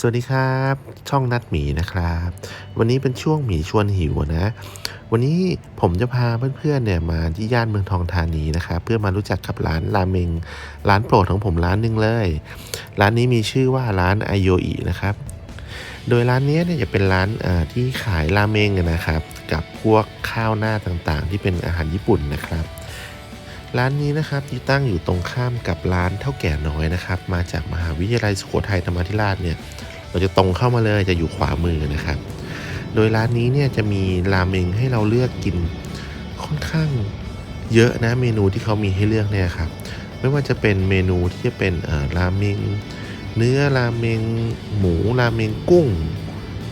สวัสดีครับ ช่องนัดหมีนะครับ วันนี้เป็นช่วงหมีชวนหิวนะ วันนี้ผมจะพาเพื่อนๆเนี่ยมาที่ย่านเมืองทองธานีนะครับเพื่อมารู้จักกับร้านราเมง ร้านโปรดของผมร้านหนึ่งเลย ร้านนี้มีชื่อว่าร้านไอโยอินะครับ โดยร้านนี้เนี่ยจะเป็นร้านอ่าที่ขายราเมงนะครับ กับพวกข้าวหน้าต่างๆ ที่เป็นอาหารญี่ปุ่นนะครับร้านนี้นะครับที่ตั้งอยู่ตรงข้ามกับร้านเท่าแก่น้อยนะครับ มาจากมหาวิทยาลัยสุโขทัยธรรมาธิราชเนี่ย เราจะตรงเข้ามาเลยจะอยู่ขวามือนะครับ โดยร้านนี้เนี่ยจะมีราเมงให้เราเลือกกินค่อนข้างเยอะนะเมนูที่เขามีให้เลือกเนี่ยครับไม่ว่าจะเป็นเมนูที่จะเป็นเอ่อราเมงเนื้อราเมงหมูราเมงกุ้ง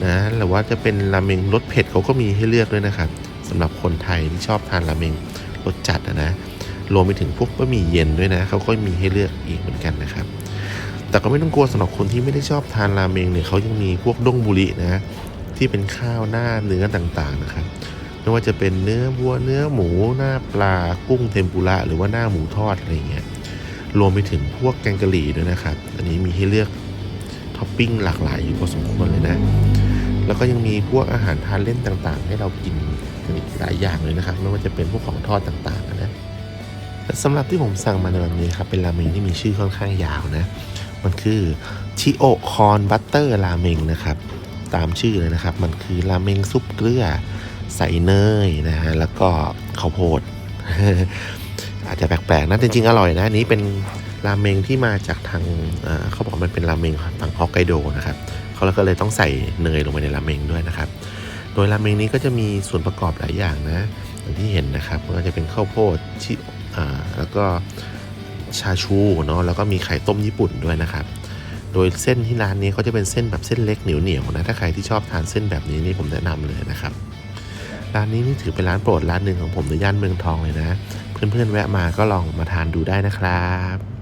นะหรือว่าจะเป็นราเมงรสเผ็ดเขาก็มีให้เลือกด้วยนะครับสำหรับคนไทยที่ชอบทานราเมงรสจัดนะรวมไปถึงพวกบะหมี่เย็นด้วยนะเขาก็มีให้เลือกอีกเหมือนกันนะครับ แต่ก็ไม่ต้องกลัวสำหรับคนที่ไม่ได้ชอบทานราเมงเนี่ยเขายังมีพวกด้งบุรินะที่เป็นข้าวหน้าเนื้อต่างๆนะครับไม่ว่าจะเป็นเนื้อวัวเนื้อหมูหน้าปลากุ้งเทมปุระหรือว่าหน้าหมูทอดอะไรเงี้ยรวมไปถึงพวกแกงกะหรี่ด้วยนะครับ อันนี้มีให้เลือกท็อปปิ้งหลากหลายอยู่พอสมควรเลยนะ แล้วก็ยังมีพวกอาหารทานเล่นต่างๆ ให้เรากินกันอีกหลายอย่างเลยนะครับ ไม่ว่าจะเป็นพวกของทอดต่างๆนะและสำหรับที่ผมสั่งมาในวันนี้ครับเป็นราเมงที่มีชื่อค่อนข้างยาวนะ มันคือชิโอคอนบัตเตอร์ราเมงนะครับ ตามชื่อเลยนะครับ มันคือราเมงซุปเกลือใส่เนยนะฮะแล้วก็ข้าวโพด อาจจะแปลกๆนะจริงๆ อร่อยนะนี้เป็นราเมงที่มาจากทางเขาบอกมันเป็นราเมงทางฮอกไกโดนะครับเขาก็เลยต้องใส่เนยลงไปในราเมงด้วยนะครับ โดยราเมงนี้ก็จะมีส่วนประกอบหลายอย่างนะอย่างที่เห็นนะครับไม่ว่าจะเป็นข้าวโพดชิอ่าแล้วก็ ชาชูเนาะแล้วก็มีไข่ต้มญี่ปุ่นด้วยนะครับ โดยเส้นที่ร้านนี้เขาจะเป็นเส้นแบบเส้นเล็กเหนียวๆนะถ้าใครที่ชอบทานเส้นแบบนี้นี่ผมแนะนำเลยนะครับร้านนี้นี่ถือเป็นร้านโปรดร้านหนึ่งของผมในย่านเมืองทองเลยนะ เพื่อนๆแวะมาก็ลองมาทานดูได้นะครับ